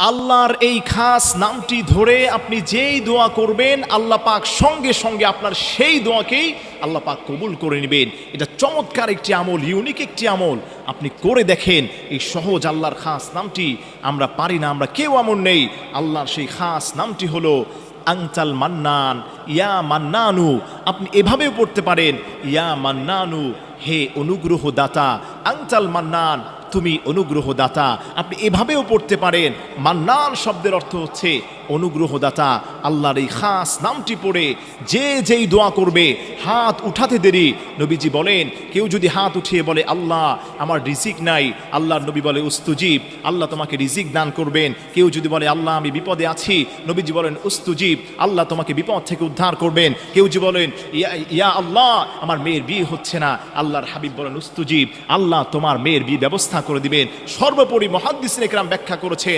আল্লাহর এই খাস নামটি ধরে আপনি যেই দোয়া করবেন, আল্লাহ পাক সঙ্গে সঙ্গে আপনার সেই দোয়াকেই আল্লাহ পাক কবুল করে নেবেন। এটা চমৎকার একটি আমল ইউনিক একটি আমল। আপনি করে দেখেন এই সহজ আল্লাহর খাস নামটি, আমরা পারি না, আমরা কেউ এমন নেই। আল্লাহর সেই খাস নামটি হলো আংচাল মান্নান, ইয়া মান্নানু। আপনি এভাবেও পড়তে পারেন, ইয়া মান্নানু, হে অনুগ্রহ দাতা আংচাল মান্নান তুমি অনুগ্রহ দাতা আপনি এভাবেও পড়তে পারেন। মান্নান শব্দের অর্থ হচ্ছে অনুগ্রহদাতা। আল্লাহর এই খাস নামটি পড়ে, যে যেই দোয়া করবে, হাত উঠাতে দেরি। নবীজি বলেন, কেউ যদি হাত উঠিয়ে বলে, আল্লাহ, আমার রিজিক নাই। আল্লাহর নবী বলে, উস্তুজিব, আল্লাহ তোমাকে রিজিক দান করবেন। কেউ যদি বলে, আল্লাহ, আমি বিপদে আছি। নবীজি বলেন, উস্তুজিব, আল্লাহ তোমাকে বিপদ থেকে উদ্ধার করবেন। কেউ যদি বলেন ইয়া আল্লাহ, আমার মেয়ের বিয়ে হচ্ছে না। আল্লাহর হাবিব বলেন, উস্তুজিব, আল্লাহ তোমার মেয়ের বিয়ে ব্যবস্থা করে দিবেন। সর্বোপরি মহাদ্দিস একরাম ব্যাখ্যা করেছেন।